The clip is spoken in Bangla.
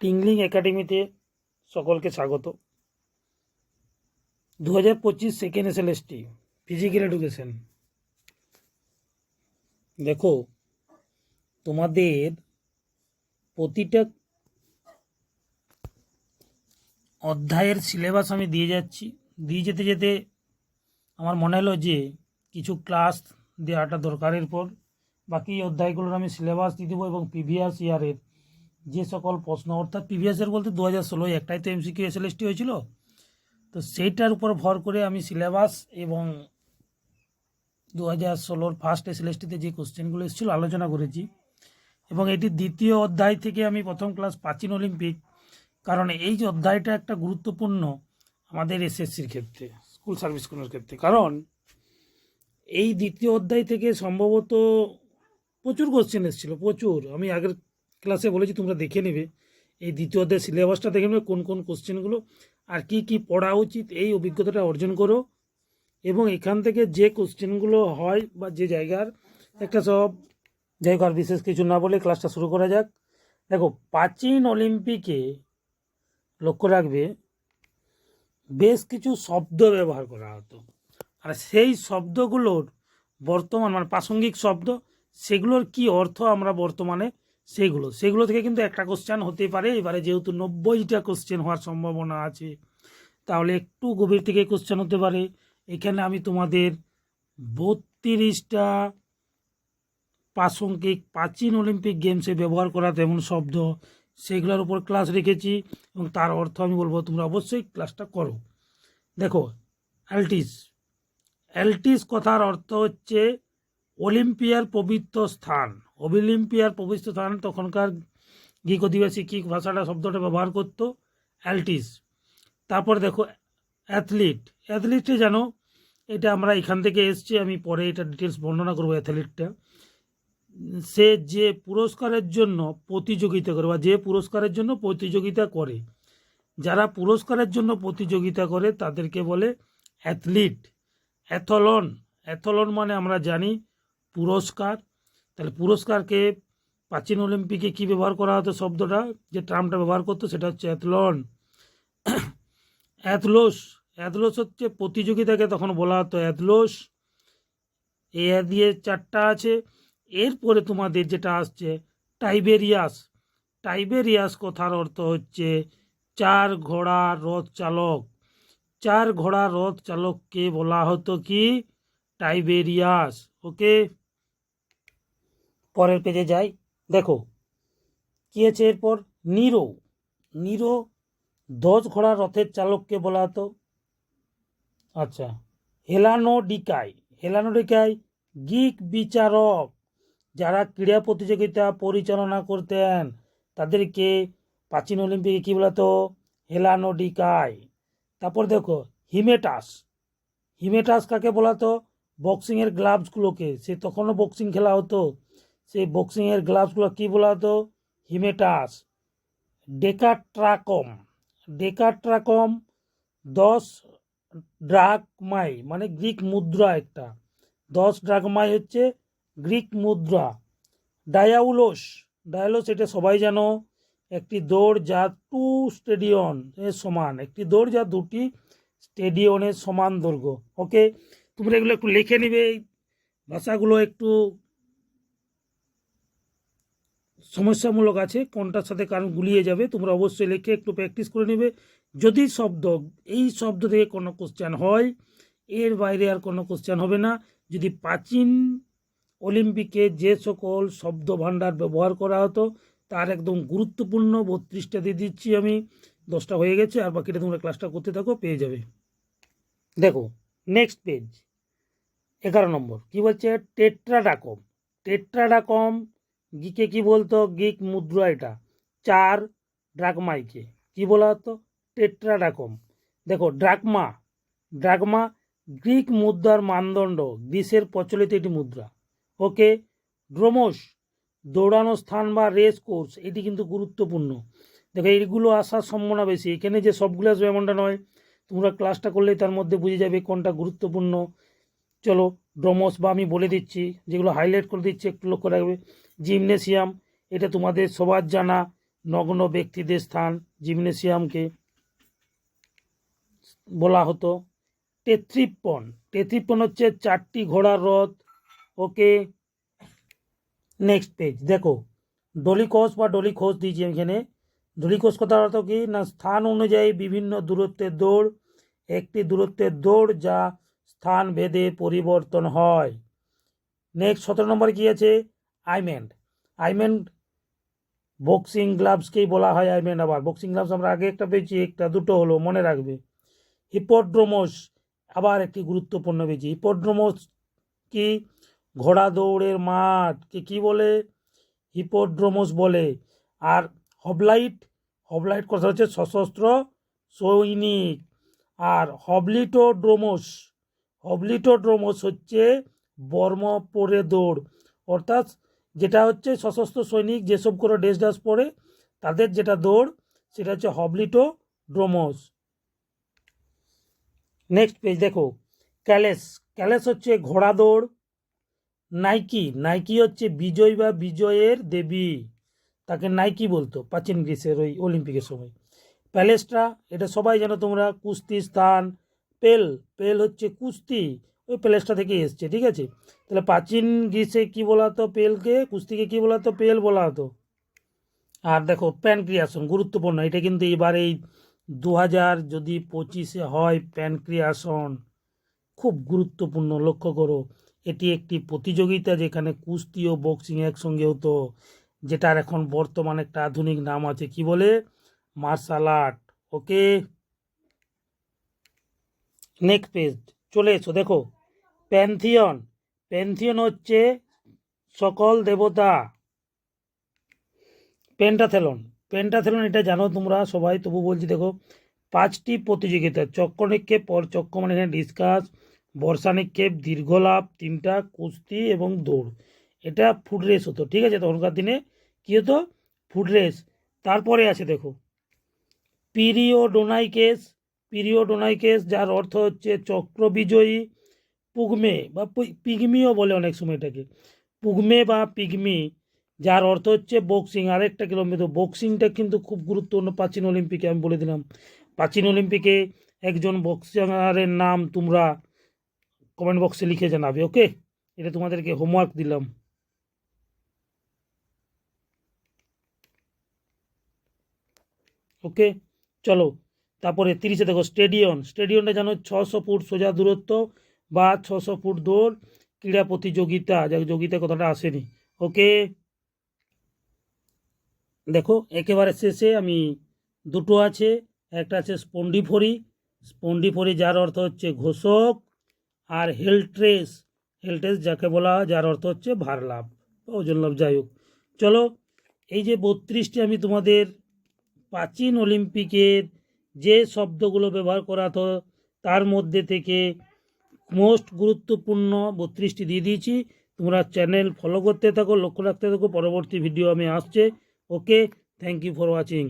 টিংলিং একাডেমিতে সকলকে স্বাগত। দু হাজার পঁচিশ সেকেন্ড এস ফিজিক্যাল এডুকেশন দেখো, তোমাদের প্রতিটা অধ্যায়ের সিলেবাস আমি দিয়ে যাচ্ছি। দিয়ে যেতে যেতে আমার মনে হলো যে কিছু ক্লাস দেওয়াটা দরকারের পর বাকি অধ্যায়গুলোর আমি সিলেবাস দিয়ে দেবো এবং প্রিভিয়াস ইয়ারের যে সকল প্রশ্ন, অর্থাৎ প্রিভিয়াস ইয়ার বলতে দু হাজার ষোলোয় একটাই তো MCQ S L S T হয়েছিল। তো সেইটার উপর ভর করে আমি সিলেবাস এবং দু হাজার ষোলোর ফার্স্ট এস এস টিতে যে কোশ্চেনগুলো এসেছিল আলোচনা করেছি। এবং এটি দ্বিতীয় অধ্যায় থেকে আমি প্রথম ক্লাস প্রাচীন অলিম্পিক কারণ এই যে অধ্যায়টা একটা গুরুত্বপূর্ণ আমাদের এসএসসির ক্ষেত্রে স্কুল সার্ভিস স্কুলের ক্ষেত্রে। কারণ এই দ্বিতীয় অধ্যায় থেকে সম্ভবত প্রচুর কোশ্চেন এসেছিল, প্রচুর। আমি আগের ক্লাসে বলেছি, তোমরা দেখে নেবে। এই দ্বিতীয় অধ্যায় সিলেবাসটা দেখে নেবে, কোন কোন কোশ্চেনগুলো আর কি কি পড়া উচিত, এই অভিজ্ঞতাটা অর্জন করো। এবং এখান থেকে যে কোশ্চেনগুলো হয় বা যে জায়গার, একটা সব আর বিশেষ কিছু না বলে ক্লাসটা শুরু করা যাক। দেখো, প্রাচীন অলিম্পিকে লক্ষ্য রাখবে, বেশ কিছু শব্দ ব্যবহার করা হতো। আর সেই শব্দগুলোর বর্তমান মানে প্রাসঙ্গিক শব্দ, সেগুলোর কি অর্থ আমরা বর্তমানে সেগুলো সেগুলো থেকে কিন্তু একটা কোশ্চেন হতে পারে। এবারে যেহেতু নব্বইটা কোশ্চেন হওয়ার সম্ভাবনা আছে, তাহলে একটু গভীর থেকে কোশ্চেন হতে পারে। এখানে আমি তোমাদের বত্রিশটা প্রাসঙ্গিক প্রাচীন অলিম্পিক গেমসে ব্যবহার করা তেমন শব্দ, সেগুলোর উপর ক্লাস রেখেছি এবং তার অর্থ আমি বলব তোমরা অবশ্যই ক্লাসটা করো। দেখো অ্যালটিস অ্যালটিস কথার অর্থ হচ্ছে অলিম্পিয়ার পবিত্র স্থান। অলিম্পিয়ার পবিত্র স্থান, তখনকার গ্রিক অধিবাসী কি ভাষাটা শব্দটা ব্যবহার করতো, অ্যালটিস। তারপর দেখো, অ্যাথলিট। অ্যাথলিটে জানো এটা আমরা এখান থেকে এসছি, আমি পরে এটা ডিটেলস বর্ণনা করব অ্যাথলিটটা। সে যে পুরস্কারের জন্য প্রতিযোগিতা করে, বা যে পুরস্কারের জন্য প্রতিযোগিতা করে, যারা পুরস্কারের জন্য প্রতিযোগিতা করে, তাদেরকে বলে অ্যাথলিট। অ্যাথলন। অ্যাথলন মানে আমরা জানি পুরস্কার। তাহলে পুরস্কারকে প্রাচীন অলিম্পিকে কি ব্যবহার করা হতো শব্দটা? যে টার্মটা ব্যবহার করতো সেটা হচ্ছে অ্যাথলন। অ্যাথলোস। অ্যাথলোস হচ্ছে প্রতিযোগিতাকে তখন বলা হতো অ্যাথলোস। এ দিয়ে চারটা আছে। এরপরে তোমাদের যেটা আসছে, টাইবেরিয়াস। টাইবেরিয়াস কথার অর্থ হচ্ছে চার ঘোড়া রথ চালক। চার ঘোড়া রথ চালককে বলা হতো কি? টাইবেরিয়াস। ওকে? পরের পেজে যাই। দেখো, কি আছে এরপর? নিরো। নিরো দশ ঘোড়া রথের চালককে বলা হতো। আচ্ছা হেলানো ডিকাই হেলানো ডিকাই গিক বিচারক। যারা ক্রীড়া প্রতিযোগিতা পরিচালনা করতেন, তাদেরকে প্রাচীন অলিম্পিকে কী বলতো হেলানো ডিকাই তারপর দেখো, হিমেটাস। হিমেটাস কাকে বলাতো বক্সিংয়ের গ্লাভসগুলোকে সে তখনও বক্সিং খেলা হতো। সেই বক্সিংয়ের গ্লাভসগুলো কী বলা হতো হিমেটাস। ডেকাট্রাকম। ডেকাট্রাকম দশ ড্রাকমাই মানে গ্রিক মুদ্রা একটা। দশ ড্রাকমাই হচ্ছে গ্রিক মুদ্রা। ডায়াউলোস। ডায়ালোস এটা সবাই জানো। একটি দৌড় যা টু স্টেডিয়ন এর সমান। একটি দৌড় যা দুটি স্টেডিয়নের সমান দৈর্ঘ্য। ওকে তোমরা এগুলো একটু লিখে নিবে। এই ভাষাগুলো একটু সমস্যামূলক আছে, কোনটার সাথে কারণ গুলিয়ে যাবে, তোমরা অবশ্যই লিখে একটু প্র্যাকটিস করে নেবে। যদি শব্দ, এই শব্দ থেকে কোনো কোশ্চেন হয়, এর বাইরে আর কোনো কোশ্চেন হবে না। যদি প্রাচীন অলিম্পিকে যে সকল শব্দ ভাণ্ডার ব্যবহার করা হতো, তার একদম গুরুত্বপূর্ণ বত্রিশটা দিয়ে দিচ্ছি আমি। দশটা হয়ে গেছে, আর বাকিটা তোমরা ক্লাসটা করতে থাকো, পেয়ে যাবে। দেখো নেক্সট পেজ এগারো নম্বর। কি বলছে? টেট্রাডাকম। টেট্রাডাকম গিকে কি বলতো? গিক মুদ্রা এটা। চার ড্রাকমাইকে কি বলা হতো? টেট্রাডাকম। দেখো ড্রাকমা ড্রাকমা গ্রিক মুদ্রার মানদণ্ড। গ্রিসের প্রচলিত একটি মুদ্রা। ওকে, ড্রোমোস, দৌড়ানো স্থান বা রেস কোর্স, এটি কিন্তু গুরুত্বপূর্ণ। দেখো, এইগুলো আসার সম্ভাবনা বেশি। এখানে যে সবগুলো আসবে এমনটা নয়। তোমরা ক্লাসটা করলেই তার মধ্যে বুঝে যাবে কোনটা গুরুত্বপূর্ণ। চলো, ড্রোমোস বা আমি বলে দিচ্ছি, যেগুলো হাইলাইট করে দিচ্ছি, একটু লক্ষ্য রাখবে। জিমনেসিয়াম এটা তোমাদের সবার জানা নগ্ন ব্যক্তিদের স্থান জিমনেসিয়ামকে বলা হতো। টেথ্রিপন টেথ্রিপন হচ্ছে চারটি ঘোড়ার রথ। ওকে নেক্সট পেজ দেখো। ডলিকোষ বা ডলিকোষ দিয়েছি এখানে, ডলিকোষ কথার অর্থ কি? না, স্থান অনুযায়ী বিভিন্ন দূরত্বের দৌড়, একটি দূরত্বের দৌড় যা স্থান ভেদে পরিবর্তন হয়। নেক্সট সতেরো নম্বর কী আছে? আইমেন্ড আইমেন্ড বক্সিং গ্লাভসকেই বলা হয় আইমেন্ড আবার। বক্সিং গ্লাভস আমরা আগে একটা পেয়েছি একটা দুটো হলো, মনে রাখবে। হিপোড্রোমোস আবার একটি গুরুত্বপূর্ণ পেয়েছি হিপোড্রোমোস কি? ঘোড়া দৌড়ের মাঠকে কি বলে? হিপোড্রোমোস বলে। আর হবলাইট হবলাইট কথা হচ্ছে সশস্ত্র সৈনিক। আর হবলিটোড্রোমোস হবলিটোড্রোমোস হচ্ছে বর্ম পরে দৌড়। অর্থাৎ যেটা হচ্ছে সশস্ত্র সৈনিক যেসব করে ড্রেস ডাস পরে তাদের যেটা দৌড়, সেটা হচ্ছে হবলিটোড্রোমোস নেক্সট পেজ দেখো, ক্যালেস। ক্যালেস হচ্ছে ঘোড়া দৌড়। নাইকি নাইকি হচ্ছে বিজয় বা বিজয়ের দেবী। তাকে নাইকি বলতো প্রাচীন গ্রীসের ওই অলিম্পিকের সময়। প্যালেস্ট্রা, এটা সবাই জানো তোমরা, কুস্তি, স্থান, পেল। পেল হচ্ছে কুস্তি। ওই প্যালেস্ট্রা থেকে এসছে, ঠিক আছে? তাহলে প্রাচীন গ্রীসে কী বলা হতো পেলকে? কুস্তিকে কী বলা হতো? পেল বলা হতো। আর দেখো প্যানক্রিয়াসন গুরুত্বপূর্ণ, এটা কিন্তু এবার এই দু হাজার যদি পঁচিশে হয় প্যানক্রিয়াসন খুব গুরুত্বপূর্ণ, লক্ষ্য করো। এটি একটি প্রতিযোগিতা যেখানে কুস্তি ও বক্সিং একসঙ্গে হতো, যেটার এখন বর্তমানে একটা আধুনিক নাম আছে, কি বলে? Martial art okay next page চলে এসো, দেখো। প্যান্থিয়ন প্যান্থিয়ন হচ্ছে সকল দেবতা। পেন্টাথেলন পেন্টাথেলন এটা জানো তোমরা সবাই, তবু বলছি দেখো, পাঁচটি প্রতিযোগিতা, চক্র নিক্ষেপ, পর চক্র মানে এখানে ডিসকাস বর্ষা নিক্ষেপ দীর্ঘলাভ তিনটা কুস্তি এবং দৌড়। এটা ফুড রেস হতো, ঠিক আছে? তখনকার দিনে কী হতো? ফুড রেস তারপরে আছে দেখো পিরিওডোনাইকেস পিরিওডোনাইকেস যার অর্থ হচ্ছে চক্র বিজয়ী পুগমে বা পিগমিও বলে অনেক সময় এটাকে। পুগমে বা পিগমি, যার অর্থ হচ্ছে বক্সিং আরেকটা কিলোমিটার বক্সিংটা কিন্তু খুব গুরুত্বপূর্ণ প্রাচীন অলিম্পিকে আমি বলে দিলাম। প্রাচীন অলিম্পিকে একজন বক্সারের নাম তোমরা কমেন্ট বক্সে লিখে জানাবে ওকে এটা তোমাদেরকে হোমওয়ার্ক দিলাম। ওকে চলো, তারপরে তিরিশে দেখো স্টেডিয়াম স্টেডিয়ামটা জানো, ছশো ফুট সোজা দূরত্ব বা ছশো ফুট দৌড়, ক্রীড়া প্রতিযোগিতা যোগিতা কথাটা আসেনি। ওকে? দেখো, একেবারে শেষে আমি দুটো আছে, একটা আছে স্পন্ডিফরি। স্পন্ডিফরি, যার অর্থ হচ্ছে ঘোষক, আর হেলট্রেস হেলট্রেস যাকে বলা হয়, যার অর্থ হচ্ছে ভার লাভ ওজন লাভ যাই হোক। চলো, এই যে বত্রিশটি আমি তোমাদের প্রাচীন অলিম্পিকের যে শব্দগুলো ব্যবহার করা তার মধ্যে থেকে মোস্ট গুরুত্বপূর্ণ বত্রিশটি দিয়ে দিয়েছি। তোমরা চ্যানেল ফলো করতে থাকো, লক্ষ্য রাখতে থাকো। পরবর্তী ভিডিও আমি আসছে। Okay thank you for watching